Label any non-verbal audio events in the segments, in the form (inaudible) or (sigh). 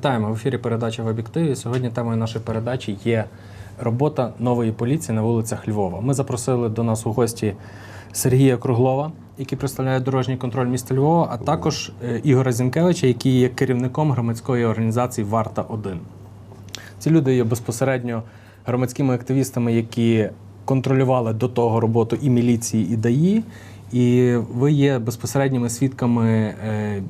Вітаємо в ефірі передача в об'єктиві. Сьогодні темою нашої передачі є робота нової поліції на вулицях Львова. Ми запросили до нас у гості Сергія Круглова, який представляє дорожній контроль міста Львова, а також е, Ігора Зінкевича, який є керівником громадської організації Варта 1 Ці люди є безпосередньо громадськими активістами, які контролювали до того роботу і міліції, і ДАІ. І ви є безпосередніми свідками, е,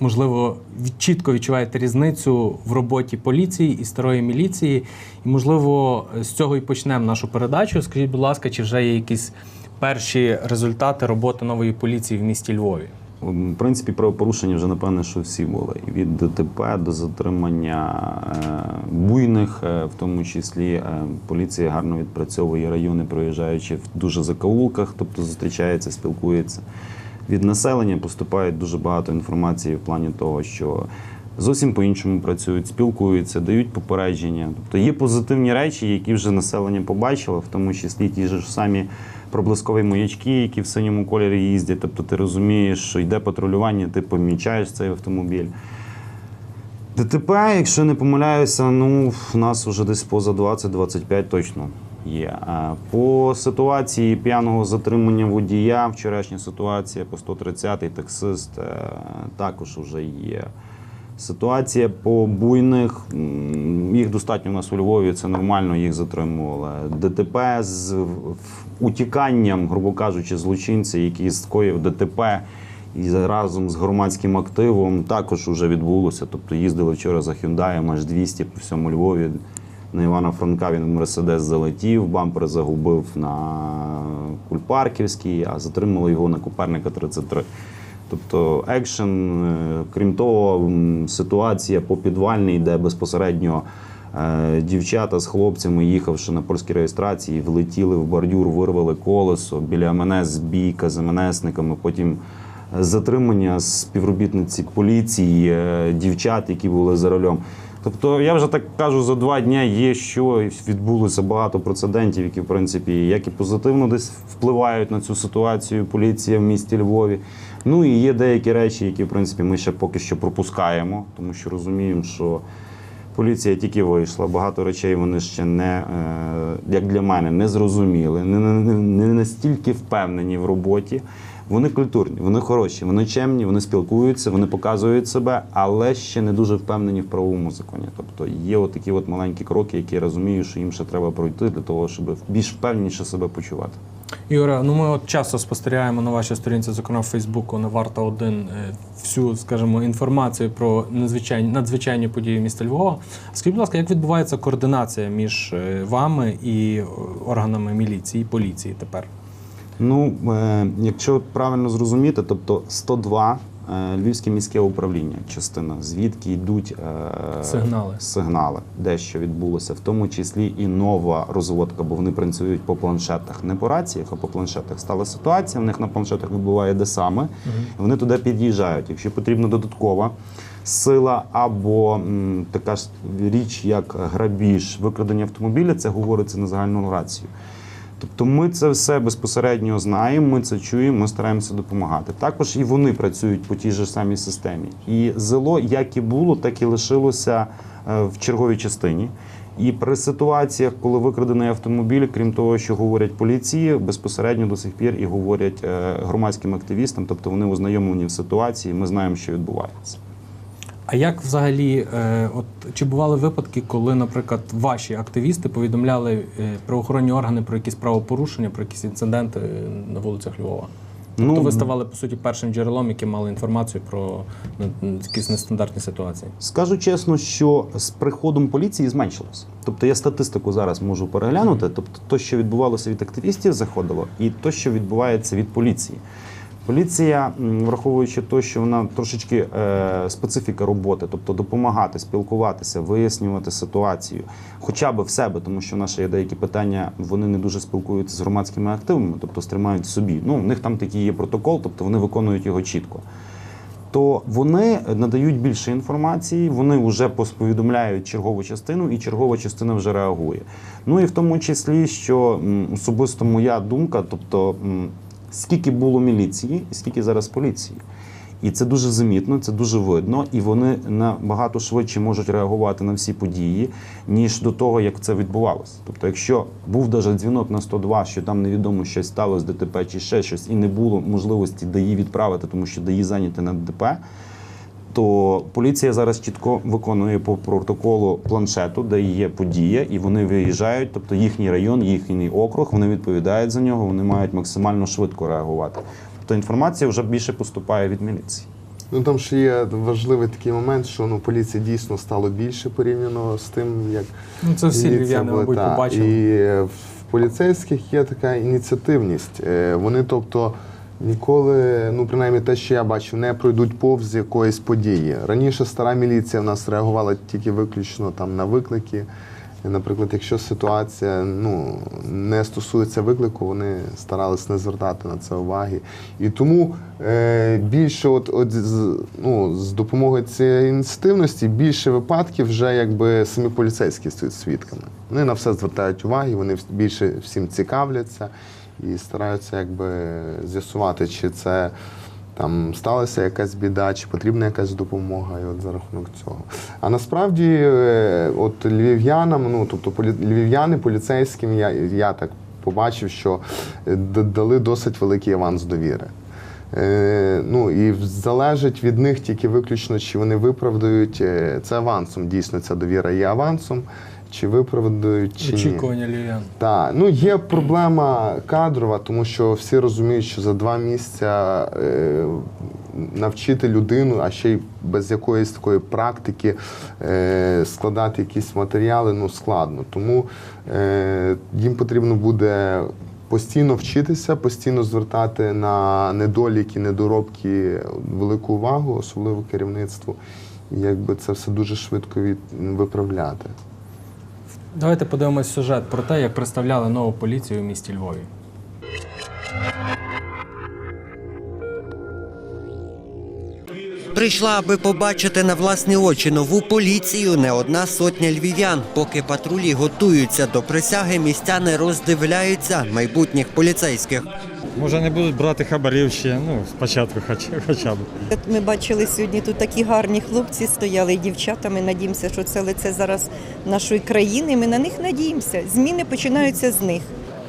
можливо, чітко відчуваєте різницю в роботі поліції і старої міліції. І, можливо, з цього і почнемо нашу передачу. Скажіть, будь ласка, чи вже є якісь перші результати роботи нової поліції в місті Львові? В принципі, правопорушення вже напевне, що всі були. Від ДТП до затримання е, буйних, е, в тому числі е, поліція гарно відпрацьовує райони, проїжджаючи в дуже закоулках, тобто зустрічається, спілкується. Від населення поступає дуже багато інформації в плані того, що зовсім по-іншому працюють, спілкуються, дають попередження. Тобто є позитивні речі, які вже населення побачило, в тому числі ті ж самі проблискові маячки, які в синьому кольорі їздять. Тобто ти розумієш, що йде патрулювання, ти помічаєш цей автомобіль. ДТП, якщо не помиляюся, ну в нас вже десь поза 20-25 точно є. По ситуації п'яного затримання водія, вчорашня ситуація по 130-й таксист е, також вже є. Ситуація по буйних, їх достатньо у нас у Львові, це нормально, їх затримували. ДТП з утіканням, грубо кажучи, злочинця, який скоїв ДТП і разом з громадським активом також вже відбулося. Тобто їздили вчора за Hyundai аж 200 по всьому Львові. На Івана Франка він Мерседес залетів, бампер загубив на Кульпарківській, а затримали його на Коперника 33. Тобто екшен, е, крім того, ситуація по підвальній, де безпосередньо е, дівчата з хлопцями, їхавши на польській реєстрації, влетіли в бордюр, вирвали колесо біля МНС бійка з МНСниками. Потім затримання співробітниці поліції, е, дівчат, які були за рулем. Тобто, я вже так кажу, за два дні є що відбулося багато прецедентів, які в принципі як і позитивно десь впливають на цю ситуацію. Поліція в місті Львові. Ну і є деякі речі, які в принципі ми ще поки що пропускаємо, тому що розуміємо, що поліція тільки вийшла. Багато речей вони ще не е, як для мене не зрозуміли, не настільки впевнені в роботі. Вони культурні, вони хороші, вони чемні, вони спілкуються, вони показують себе, але ще не дуже впевнені в правовому законі. Тобто є от такі от маленькі кроки, які я розумію, що їм ще треба пройти для того, щоб більш впевненіше себе почувати. Ігоре, ну ми от часто спостерігаємо на вашій сторінці, зокрема в Фейсбуку, на Варта 1 е, всю, скажімо, інформацію про надзвичайні надзвичайні події міста Львова. Скажіть, будь ласка, як відбувається координація між е, вами і е, органами міліції, поліції тепер? Ну, е, якщо правильно зрозуміти, тобто 102 е, Львівське міське управління, частина, звідки йдуть е, Сигнали. сигнали, де що відбулося, в тому числі і нова розводка, бо вони працюють по планшетах, не по раціях, а по планшетах. Стала ситуація, в них на планшетах вибуває де саме, вони туди під'їжджають. Якщо потрібна додаткова сила або м, така ж річ, як грабіж, викрадення автомобіля, це говориться на загальну рацію. Тобто ми це все безпосередньо знаємо, ми це чуємо, ми стараємося допомагати. Також і вони працюють по тій же самій системі. І зело, як і було, так і лишилося е, в черговій частині. І при ситуаціях, коли викрадений автомобіль, крім того, що говорять поліції, безпосередньо до сих пір і говорять е, громадським активістам, тобто вони ознайомлені в ситуації, ми знаємо, що відбувається. А як взагалі, е, от чи бували випадки, коли, наприклад, ваші активісти повідомляли е, правоохоронні органи про якісь правопорушення, про якісь інциденти е, на вулицях Львова? Тобто Ну, ви ставали по суті першим джерелом, яке мали інформацію про ну, якісь нестандартні ситуації. Скажу чесно, що з приходом поліції зменшилося. Тобто я статистику зараз можу переглянути. Тобто, то, що відбувалося від активістів, заходило, і то, що відбувається від поліції. Поліція, враховуючи те, що вона трошечки е, специфіка роботи, тобто допомагати, спілкуватися, вияснювати ситуацію, хоча б в себе, тому що в нас є деякі питання, вони не дуже спілкуються з громадськими активами, тобто стримають собі. Ну, в них там такий є протокол, тобто вони виконують його чітко то вони надають більше інформації, вони вже повідомляють чергову частину, і чергова частина вже реагує. Ну і в тому числі, що особисто моя думка, тобто скільки було міліції і скільки зараз поліції. І це дуже замітно, це дуже видно, і вони набагато швидше можуть реагувати на всі події, ніж до того, як це відбувалося. Тобто, якщо був даже дзвінок на 102, що там невідомо щось сталося, ДТП чи ще щось, і не було можливості ДАІ відправити, тому що ДАІ зайняті на ДТП, то поліція зараз чітко виконує по протоколу планшету, де є подія, і вони виїжджають, тобто їхній район, їхній округ, вони відповідають за нього, вони мають максимально швидко реагувати. Тобто інформація вже більше поступає від міліції. Ну там ще є важливий такий момент, що ну поліції дійсно стало більше порівняно з тим, як Ну, це всі львів'яни, мабуть, побачили. І е, в поліцейських є така ініціативність. Е, Вони, тобто, ніколи, ну принаймні те, що я бачив, не пройдуть повз якоїсь події. Раніше стара міліція в нас реагувала тільки виключно там на виклики. Наприклад, якщо ситуація ну, не стосується виклику, вони старались не звертати на це уваги. І тому е, більше, от, от з, ну, з допомогою цієї ініціативності, більше випадків вже якби самі поліцейські стають свідками. Вони на все звертають увагу, вони більше всім цікавляться і стараються якби з'ясувати, чи це там сталася якась біда, чи потрібна якась допомога, і от за рахунок цього. А насправді, е, от львів'янам, ну тобто полі, львів'яни поліцейським, я, я так побачив, що е, дали досить великий аванс довіри. Е, ну і залежить від них тільки виключно, чи вони виправдають це авансом. Дійсно, ця довіра є авансом, чи виправдають, чи ні. Очікування львів'ян. Так, ну є проблема кадрова, тому що всі розуміють, що за два місяця е, навчити людину, а ще й без якоїсь такої практики е, складати якісь матеріали, ну складно. Тому е, їм потрібно буде постійно вчитися, постійно звертати на недоліки, недоробки велику увагу, особливо керівництву. І якби це все дуже швидко від, виправляти. Давайте подивимось сюжет про те, як представляли нову поліцію у місті Львові. Прийшла, аби побачити на власні очі нову поліцію не одна сотня львів'ян. Поки патрулі готуються до присяги, містяни роздивляються майбутніх поліцейських. Може, не будуть брати хабарів ще, ну, спочатку хоча, хоча б. Ми бачили сьогодні тут такі гарні хлопці стояли і дівчата. Ми надіємося, що це лице зараз нашої країни. Ми на них надіємося. Зміни починаються з них.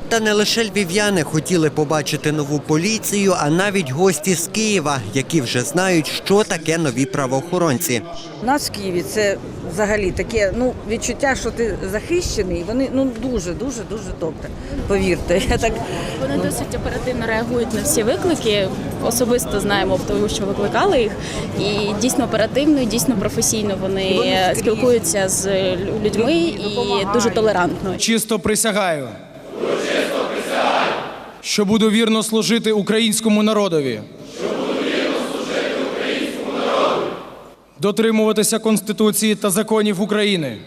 Та не лише львів'яни хотіли побачити нову поліцію, а навіть гості з Києва, які вже знають, що таке нові правоохоронці. У нас в Києві це взагалі таке ну, відчуття, що ти захищений. Вони ну дуже, дуже, дуже добре. Повірте, я так Вони досить оперативно реагують на всі виклики. Особисто знаємо, тому що викликали їх. І дійсно оперативно, і дійсно професійно вони вони спілкуються з людьми і дуже толерантно. Чисто присягаю. Що буду вірно служити українському народові. Дотримуватися Конституції та законів України.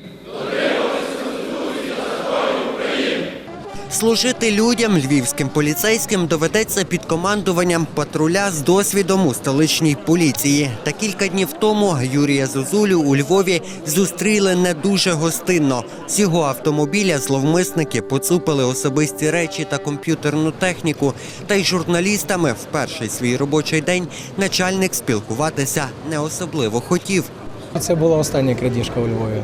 Служити людям львівським поліцейським доведеться під командуванням патруля з досвідом у столичній поліції. Та кілька днів тому Юрія Зозулю у Львові зустріли не дуже гостинно. З його автомобіля зловмисники поцупили особисті речі та комп'ютерну техніку. Та й журналістами в перший свій робочий день начальник спілкуватися не особливо хотів. Це була остання крадіжка у Львові.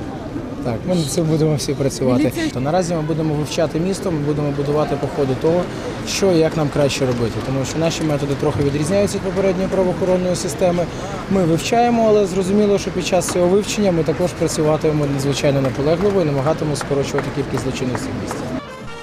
Так, ми над цим будемо всі працювати. То наразі ми будемо вивчати місто, ми будемо будувати по ходу того, що і як нам краще робити. Тому що наші методи трохи відрізняються від попередньої правоохоронної системи. Ми вивчаємо, але зрозуміло, що під час цього вивчення ми також працюватимемо надзвичайно наполегливо і намагатимемо скорочувати кількість злочинності в місті.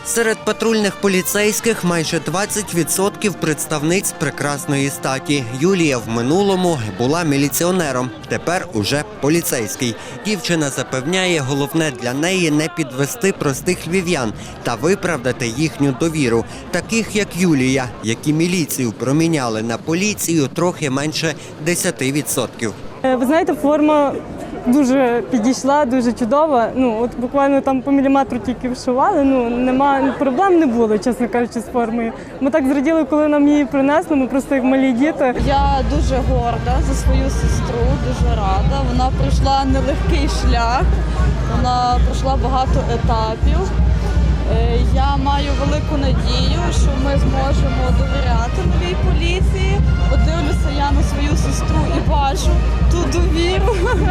Серед патрульних поліцейських майже 20% представниць прекрасної статі. Юлія в минулому була міліціонером, тепер уже поліцейський. Дівчина запевняє, головне для неї не підвести простих львів'ян та виправдати їхню довіру, таких як Юлія, які міліцію проміняли на поліцію трохи менше 10%. Е, Ви знаєте, форма дуже підійшла, дуже чудова. Ну, от буквально там по міліметру тільки вшивали. Ну, нема проблем не було, чесно кажучи, з формою. Ми так зраділи, коли нам її принесли. Ми просто як малі діти. Я дуже горда за свою сестру, дуже рада. Вона пройшла нелегкий шлях, вона пройшла багато етапів. Е, Я маю велику надію, що ми зможемо довіряти новій поліції. От дивлюся я на свою сестру і бачу ту довіру, (laughs)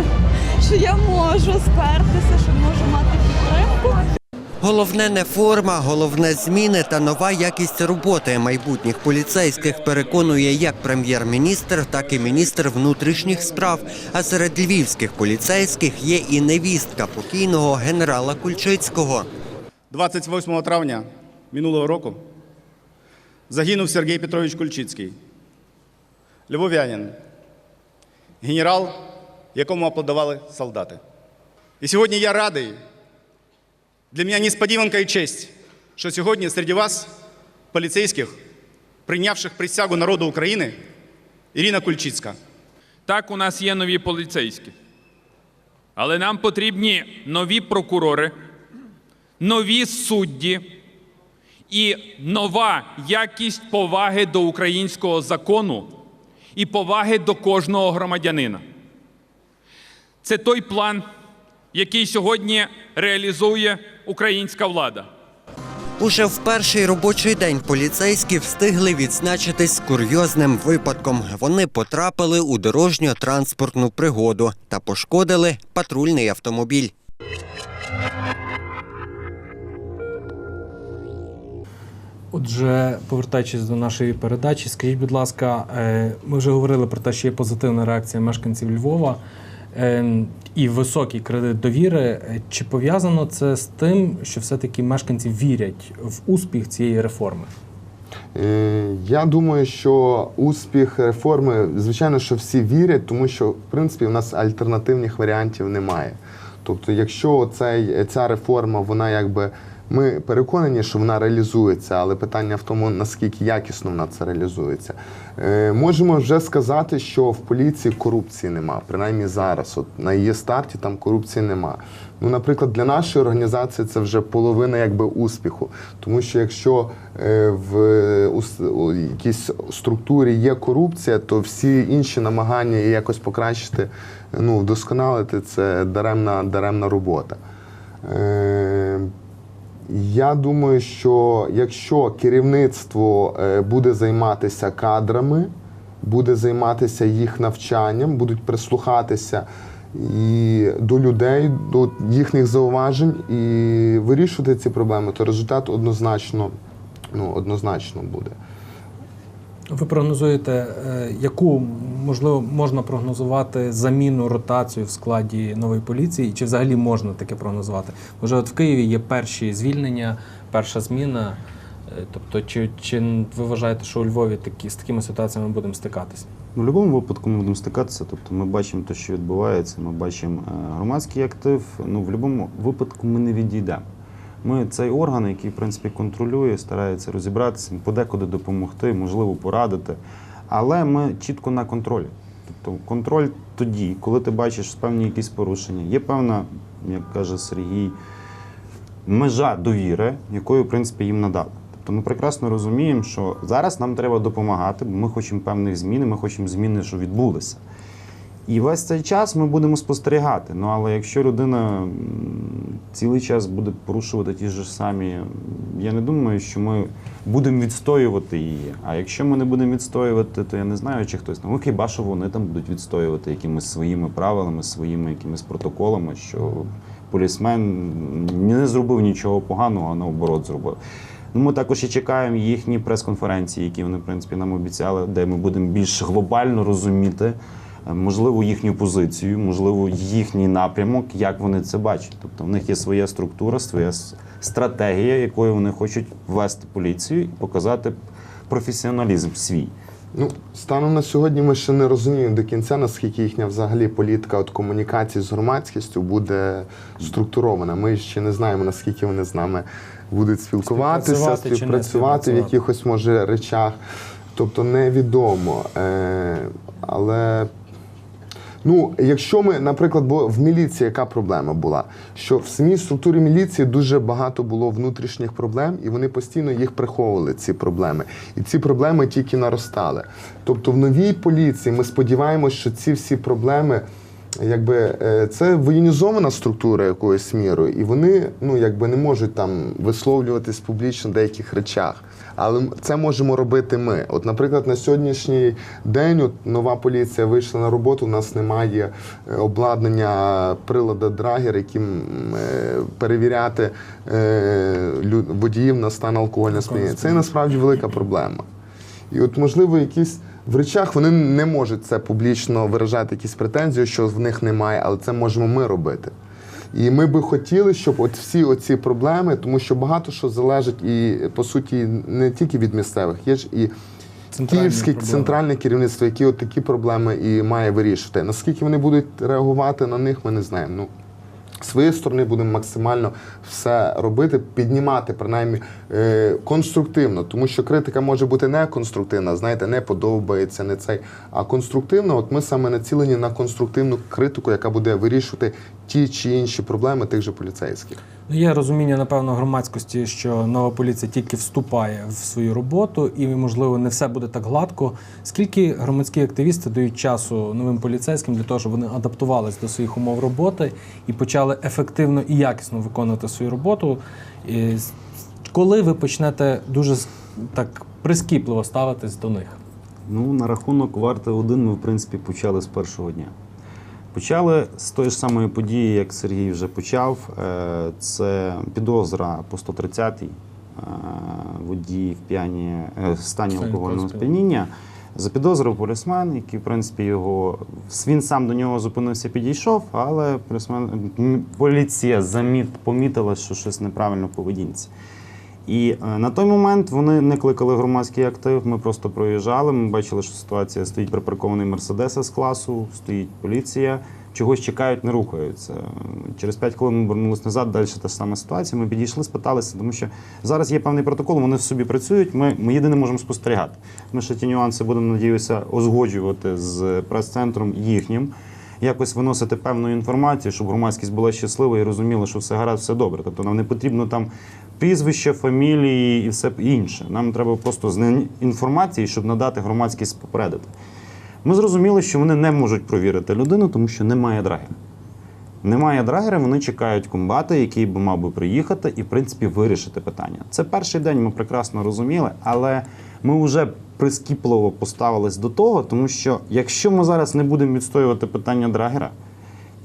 що я можу спертися, що можу мати підтримку. Головне не форма, головне зміни та нова якість роботи майбутніх поліцейських переконує як прем'єр-міністр, так і міністр внутрішніх справ. А серед львівських поліцейських є і невістка покійного генерала Кульчицького. 28 травня минулого року загинув Сергій Петрович Кульчицький, львов'янин, генерал, якому аплодували солдати. І сьогодні я радий, для мене несподіванка і честь, що сьогодні серед вас, поліцейських, прийнявших присягу народу України, Ірина Кульчицька. Так, у нас є нові поліцейські. Але нам потрібні нові прокурори, нові судді і нова якість поваги до українського закону і поваги до кожного громадянина. Це той план, який сьогодні реалізує українська влада. Уже в перший робочий день поліцейські встигли відзначитись курйозним випадком. Вони потрапили у дорожньо-транспортну пригоду та пошкодили патрульний автомобіль. Отже, повертаючись до нашої передачі, скажіть, будь ласка, е, ми вже говорили про те, що є позитивна реакція мешканців Львова і високий кредит довіри. Е, Чи пов'язано це з тим, що все-таки мешканці вірять в успіх цієї реформи? Е, Я думаю, що успіх реформи, звичайно, що всі вірять, тому що в принципі в нас альтернативних варіантів немає. Тобто, якщо цей, ця реформа, вона якби ми переконані, що вона реалізується, але питання в тому, наскільки якісно вона це реалізується. Е, можемо вже сказати, що в поліції корупції нема, принаймні зараз. От на її старті там корупції нема. Ну, наприклад, для нашої організації це вже половина якби успіху. Тому що якщо е, в у якійсь структурі є корупція, то всі інші намагання її якось покращити, ну, вдосконалити це даремна, даремна робота. Е, я думаю, що якщо керівництво е, буде займатися кадрами, буде займатися їх навчанням, будуть прислухатися і до людей, до їхніх зауважень і вирішувати ці проблеми, то результат однозначно, ну, однозначно буде. Ви прогнозуєте, е, яку можливо можна прогнозувати заміну ротацію в складі нової поліції, чи взагалі можна таке прогнозувати? Може, от в Києві є перші звільнення, перша зміна. Е, Тобто, чи, чи ви вважаєте, що у Львові такі з такими ситуаціями ми будемо стикатися? Ну, в будь-якому випадку ми будемо стикатися. Тобто ми бачимо те, що відбувається, ми бачимо е, громадський актив. Ну, в будь-якому випадку ми не відійдемо. Ми цей орган, який в принципі контролює, старається розібратися, подекуди допомогти, можливо, порадити. Але ми чітко на контролі. Тобто контроль тоді, коли ти бачиш певні якісь порушення, є певна, як каже Сергій, межа довіри, якою в принципі їм надали. Тобто ми прекрасно розуміємо, що зараз нам треба допомагати, бо ми хочемо певних змін, і ми хочемо зміни, що відбулися. І весь цей час ми будемо спостерігати. Ну але якщо людина цілий час буде порушувати ті ж самі, я не думаю, що ми будемо відстоювати її. А якщо ми не будемо відстоювати, то я не знаю, чи хтось ну хіба що вони там будуть відстоювати якимись своїми правилами, своїми якимись протоколами, що полісмен не зробив нічого поганого, а наоборот зробив. Ну, Ми також і чекаємо їхні прес-конференції, які вони в принципі нам обіцяли, де ми будемо більш глобально розуміти, можливо, їхню позицію, можливо, їхній напрямок, як вони це бачать. Тобто в них є своя структура, своя стратегія, якою вони хочуть ввести поліцію і показати професіоналізм свій. Ну, станом на сьогодні ми ще не розуміємо до кінця, наскільки їхня взагалі політика от комунікації з громадськістю буде структурована. Ми ще не знаємо, наскільки вони з нами будуть спілкуватися, Співпрацювати співпрацювати в якихось може речах. Тобто невідомо. Е, але Ну, якщо ми, наприклад, бо в міліції яка проблема була? Що в самій структурі міліції дуже багато було внутрішніх проблем, і вони постійно їх приховували, ці проблеми. І ці проблеми тільки наростали. Тобто в новій поліції ми сподіваємося, що ці всі проблеми якби е, це воєнізована структура якоюсь мірою, і вони ну якби не можуть там висловлюватись публічно в деяких речах. Але це можемо робити ми. От, наприклад, на сьогоднішній день от, нова поліція вийшла на роботу. У нас немає е, обладнання прилада драгер, яким е, перевіряти водіїв на стан алкогольного сп'яніння. Це насправді велика проблема. І от, можливо, якісь в речах вони не можуть це публічно виражати якісь претензії, що в них немає, але це можемо ми робити. І ми би хотіли, щоб от всі оці проблеми, тому що багато що залежить і по суті не тільки від місцевих, є ж і київське центральне керівництво, яке от такі проблеми і має вирішити. Наскільки вони будуть реагувати на них, ми не знаємо. Ну, з своєї сторони будемо максимально все робити, піднімати принаймні е, конструктивно, тому що критика може бути не конструктивна, знаєте, не подобається, не цей, а конструктивно. От ми саме націлені на конструктивну критику, яка буде вирішувати ті чи інші проблеми тих же поліцейських. Ну, Є розуміння, напевно, громадськості, що нова поліція тільки вступає в свою роботу, і, можливо, не все буде так гладко. Скільки громадські активісти дають часу новим поліцейським для того, щоб вони адаптувалися до своїх умов роботи і почали ефективно і якісно виконувати свою роботу? І коли ви почнете дуже так прискіпливо ставитись до них? Ну, на рахунок варти один ми, в принципі, почали з першого дня. Почали з тої ж самої події, як Сергій вже почав. Е, Це підозра по 130-й е, водій в п'яні е, в стані алкогольного сп'яніння. Запідозрив полісмен, який, в принципі, його він сам до нього зупинився, підійшов, але полісмен поліція заміт помітила, що щось неправильно в поведінці. І е, на той момент вони не кликали громадський актив. Ми просто проїжджали. Ми бачили, що ситуація стоїть припаркований мерседес з класу, стоїть поліція. Чогось чекають, не рухаються. Через 5 хвилин ми вернулися назад. Далі та сама ситуація. Ми підійшли, спиталися, тому що зараз є певний протокол. Вони в собі працюють. Ми, ми єдине можемо спостерігати. Ми ще ті нюанси будемо надіюся узгоджувати з прес-центром їхнім. Якось виносити певну інформацію, щоб громадськість була щаслива і розуміла, що все гаразд, все добре. Тобто нам не потрібно там прізвище, фамілії і все інше. Нам треба просто знання інформації, щоб надати громадськість попередити. Ми зрозуміли, що вони не можуть провірити людину, тому що немає драгера. Немає драгера, вони чекають комбата, який би мав би приїхати і, в принципі, вирішити питання. Це перший день, ми прекрасно розуміли, але ми вже прискіпливо поставились до того, тому що якщо ми зараз не будемо відстоювати питання драгера,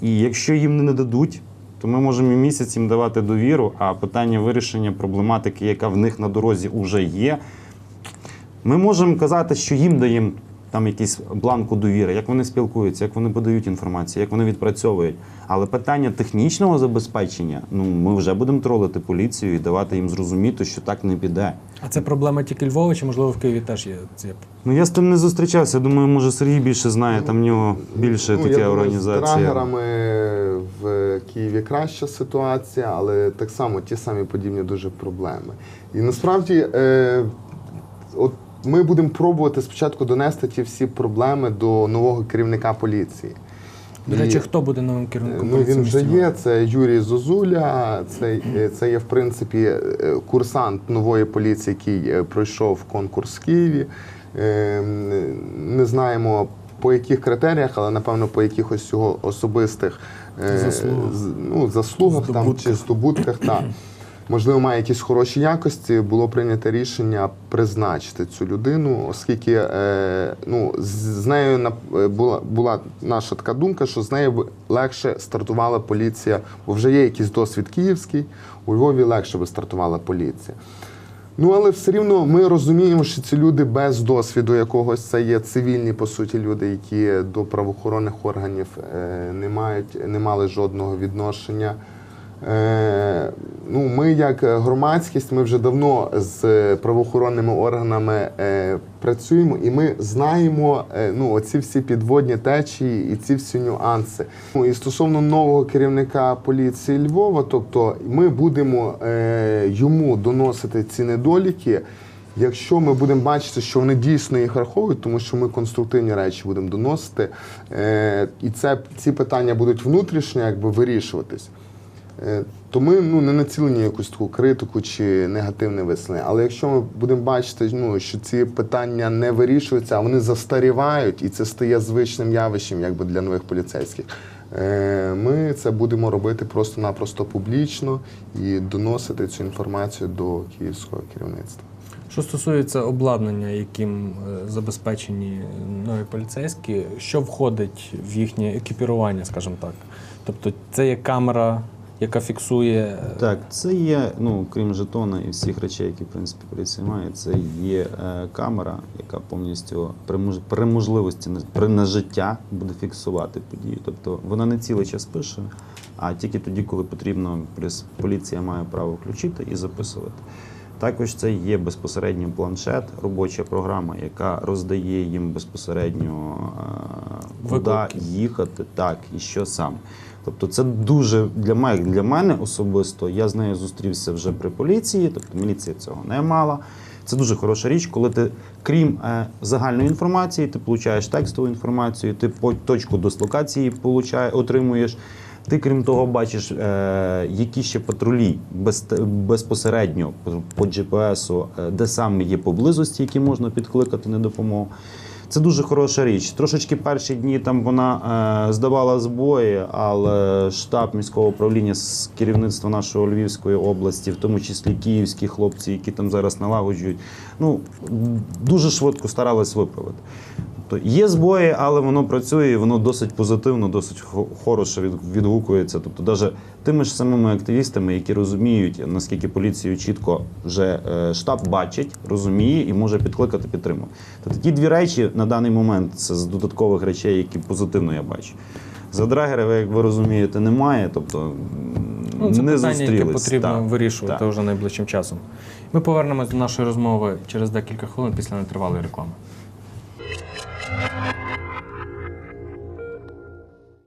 і якщо їм не нададуть, то ми можемо і місяць їм давати довіру, а питання вирішення проблематики, яка в них на дорозі вже є, ми можемо казати, що їм даємо там якийсь бланку довіри, як вони спілкуються, як вони подають інформацію, як вони відпрацьовують. Але питання технічного забезпечення, ну ми вже будемо тролити поліцію і давати їм зрозуміти, що так не піде. А це проблема тільки Львова, чи можливо в Києві теж є ЦІП? Ну я з тим не зустрічався. Думаю, може Сергій більше знає, там в нього більше Ну, така я думаю, організація. З драгерами в Києві краща ситуація, але так само ті самі подібні дуже проблеми. І насправді, е, от ми будемо пробувати спочатку донести ті всі проблеми до нового керівника поліції. До І- речі, хто буде новим керівником Ну, поліції? він вже є. Це Юрій Зозуля. Це, е, це є в принципі е, курсант нової поліції, який е, пройшов конкурс в Києві. Е, Не знаємо по яких критеріях, але напевно по якихось його особистих е, Заслугах. ну, заслугах там, чи здобутках. Так. (clears throat) Можливо, має якісь хороші якості. Було прийнято рішення призначити цю людину, оскільки е, ну, з, нею на- е, була, була наша така думка, що з нею легше стартувала поліція, бо вже є якийсь досвід київський, у Львові легше би стартувала поліція. Ну, але все рівно ми розуміємо, що ці люди без досвіду якогось це є цивільні, по суті, люди, які до правоохоронних органів е, не мають, не мали жодного відношення. Е, ну, ми, як громадськість, ми вже давно з правоохоронними органами е, працюємо, і ми знаємо е, ну, оці всі підводні течії і ці всі нюанси. Ну, і стосовно нового керівника поліції Львова, тобто ми будемо йому доносити ці недоліки. Якщо ми будемо бачити, що вони дійсно їх раховують, тому що ми конструктивні речі будемо доносити, і це ці питання будуть внутрішньо якби вирішуватись. Е, То ми ну, не націлені якусь таку критику чи негативне висловлення. Але якщо ми будемо бачити, ну, що ці питання не вирішуються, а вони застарівають, і це стає звичним явищем якби, для нових поліцейських, Е, Ми це будемо робити просто-напросто публічно і доносити цю інформацію до київського керівництва. Що стосується обладнання, яким е, забезпечені нові поліцейські, що входить в їхнє екіпірування, скажімо так? Тобто це є камера, яка фіксує. е, Так, це є, ну крім жетона і всіх речей, які в принципі поліція має, це є е, камера, яка повністю при, мож- при можливості при нажиття буде фіксувати подію. Тобто вона не цілий час пише, а тільки тоді, коли потрібно, поліція має право включити і записувати. Також це є безпосередньо планшет, робоча програма, яка роздає їм безпосередньо е, куди їхати, так і що саме. Тобто, це дуже для мене, для мене особисто. Я з нею зустрівся вже при поліції, тобто міліція цього не мала. Це дуже хороша річ, коли ти, крім е, загальної інформації, ти получаєш текстову інформацію, ти по точку дислокації получає, отримуєш. Ти, крім того, бачиш, е, які ще патрулі без, безпосередньо по- по GPS, е, де саме є поблизості, які можна підкликати на допомогу. Це дуже хороша річ. Трошечки перші дні там вона е, здавала збої, але штаб міського управління з керівництва нашої Львівської області, в тому числі київські хлопці, які там зараз налагоджують, ну дуже швидко старались виправити. Тобто є збої, але воно працює, і воно досить позитивно, досить хо- хороше відгукується. Тобто, навіть тими ж самими активістами, які розуміють, наскільки поліцію чітко вже е, штаб бачить, розуміє і може підкликати підтримку. Тобто ті дві речі на даний момент це з додаткових речей, які позитивно я бачу. За драгера, як ви розумієте, немає, тобто Ну, це не питання, яке потрібно Так, вирішувати так. вже найближчим часом. Ми повернемось до нашої розмови через декілька хвилин після нетривалої реклами. you